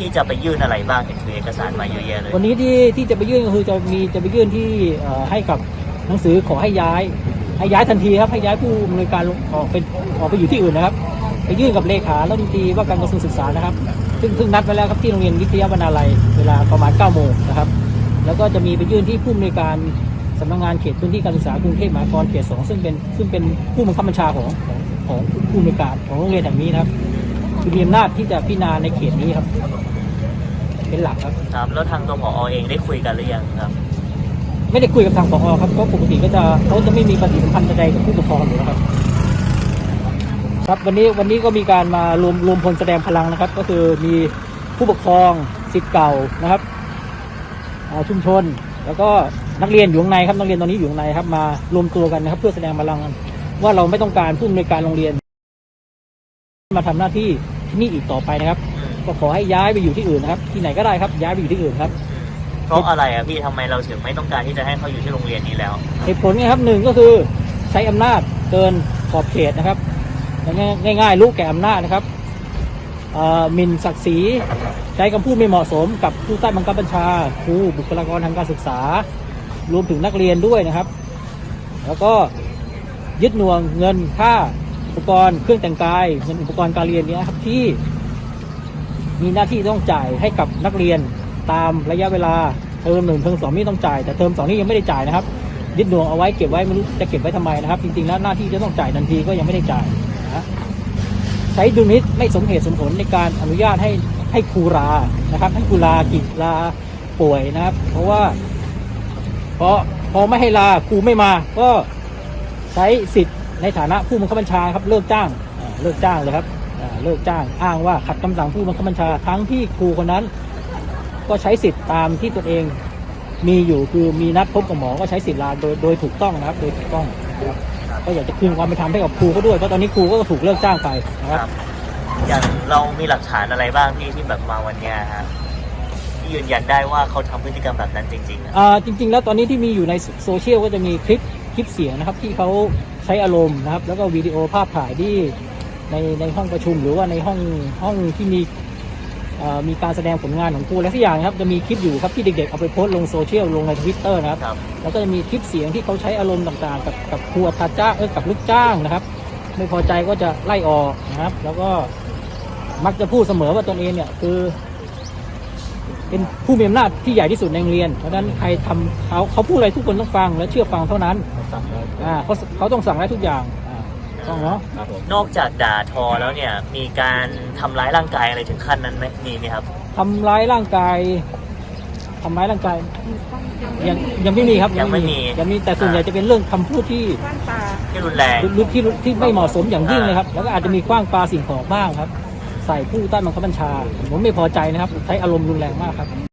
พี่จะไปยื่นอะไรบ้างเห็นถือเอกสารมาเยอะแยะเลยวันนี้ที่ที่จะไปยื่นก็คือจะมีจะไปยื่นที่เอ่อให้กับหนังสือขอให้ย้าย ให้ย้ายทันทีครับให้ย้ายผู้อำนวยการออกเป็นออกไปอยู่ที่อื่นนะครับ ไปยื่นกับเลขารัฐมนตรีว่าการกระทรวงศึกษานะครับ ซึ่งซึ่งนัดไว้แล้วครับที่โรงเรียนวิทยาบรรณาลัยเวลาประมาณ9โมงนะครับ แล้วก็จะมีไปยื่นที่ผู้อำนวยการสำนักงานเขตพื้นที่การศึกษากรุงเทพมหานครเขตสองซึ่งเป็นซึ่งเป็นผู้บังคับบัญชาของของของผู้อำนวยการของโรงเรียนแห่งนี้นะครับ คือมีอำนาจที่จะพิจารณาในเขตนี้ครับ เป็นหลักครับ ครับ แล้วทางตัวผอเองได้คุยกันหรือยังครับไม่ได้คุยกับทางปอครับเพราะปกติก็จะเขาจะไม่มีปฏิสัมพันธ์ใดๆกับผู้ปกครองอยู่แล้วครับ ครับวันนี้วันนี้ก็มีการมารวมรวมพลแสดงพลังนะครับ ก็คือมีผู้ปกครองสิทธิ์เก่านะครับอ่าชุมชน แล้วก็นักเรียนอยู่ข้างในครับนักเรียนตอนนี้อยู่ข้างในครับมารวมตัวกันนะครับ เพื่อแสดงพลังว่าเราไม่ต้องการผู้อำนวยการโรงเรียน มาทำหน้าที่ที่นี่อีกต่อไปนะครับ ก็ขอให้ย้ายไปอยู่ที่อื่นนะครับที่ไหนก็ได้ครับย้ายไปอยู่ที่อื่นครับเพราะอะไรอะพี่ทำไมเราถึงไม่ต้องการที่จะให้เขาอยู่ที่โรงเรียนนี้แล้วเหตุผลไงครับหนึ่งก็คือใช้อำนาจเกินขอบเขตนะครับง่ายง่ายๆรู้แก่อำนาจนะครับเอ่อหมิ่นศักดิ์ศรีใช้คำพูดไม่เหมาะสมกับผู้ใต้บังคับบัญชาครูบุคลากรทางการศึกษา รวมถึงนักเรียนด้วยนะครับ แล้วก็ยึดหน่วงเงินค่า อุปกรณ์เครื่องแต่งกายเงินอุปกรณ์การเรียนเนี้ยครับที่ มีหน้าที่ต้องจ่ายให้กับนักเรียนตามระยะเวลาเทอมหนึ่งเทอมสองนี่ต้องจ่ายแต่เทอมสองนี่ยังไม่ได้จ่ายนะครับยึดหน่วงเอาไว้เก็บไว้ไม่รู้จะเก็บไว้ทำไมนะครับ จริงๆแล้วหน้าที่จะต้องจ่ายทันทีก็ยังไม่ได้จ่ายนะใช้ดุลพินิษไม่สมเหตุสมผลในการอนุญาตให้ให้ครูลานะครับให้ครูลากิจลาป่วยนะครับ เพราะว่า เพราะพอไม่ให้ลาครูไม่มา ก็ใช้สิทธิ์ ในฐานะผู้บังคับบัญชาครับเลิกจ้างอ่าเลิกจ้างเลยครับอ่าเลิกจ้างอ้างว่าขัดคำสั่งผู้บังคับบัญชาทั้งที่ครูคนนั้น ก็ใช้สิทธิ์ตามที่ตนเองมีอยู่คือมีนัดพบกับหมอก็ใช้สิทธิ์ลาโดยโดยถูกต้องนะครับ โดยถูกต้องนะครับก็อยากจะคืนความเป็นธรรมให้กับครูเขาด้วยเพราะตอนนี้ครูก็ถูกเลิกจ้างไปนะคครับรับอย่างเรามีหลักฐานอะไรบ้างพี่ที่แบบมาวันเนี้ยฮะที่ยืนยันได้ว่าเขาทำพฤติกรรมแบบนั้นจริงๆอะอ่าจริง ๆ แล้วตอนนี้ที่มีอยู่ในโซเชียลก็จะมีคลิปคลิปเสียงนะครับ ที่เขาใช้อารมณ์นะครับ แล้วก็วิดีโอภาพถ่ายที่ในในห้องประชุมหรือว่าในห้องห้องที่มีอ่ามีการแสดงผลงานของครูและทุกอย่างนะครับจะมีคลิปอยู่ครับที่เด็กๆเอาไปโพสต์ลงโซเชียลลงในทวิตเตอร์นะครับครับแล้วก็จะมีคลิปเสียงที่เขาใช้อารมณ์ต่างๆ กับกับครูอัตราจ้างเออกับลูกจ้างนะครับ ไม่พอใจก็จะไล่ออกนะครับ แล้วก็มักจะพูดเสมอว่าตนเองเนี่ยคือ เป็นผู้มีอำนาจที่ใหญ่ที่สุดในโรงเรียน เพราะฉะนั้นใครทำเขาเขาพูดอะไรทุกคนต้องฟังและเชื่อฟังเท่านั้นอ่าเขาเขาต้องสั่งได้ทุกอย่างอ่าต้องเนาะนอกจากด่าทอแล้วเนี่ยมีการทำร้ายร่างกายอะไรถึงขั้นนั้นไหมมีไหมครับ ทำร้ายร่างกายทำร้ายร่างกายยังยังไม่มีครับยังไม่มียังมีแต่ส่วนใหญ่จะเป็นเรื่องคำพูดที่ที่รุนแรงหรือที่ที่ไม่เหมาะสมอย่างยิ่งเลยครับ แล้วก็อาจจะมีกว้างปลาสิ่งของบ้างครับใส่ผู้ใต้บังคับบัญชา ผมไม่พอใจนะครับ ใช้อารมณ์รุนแรงมากครับ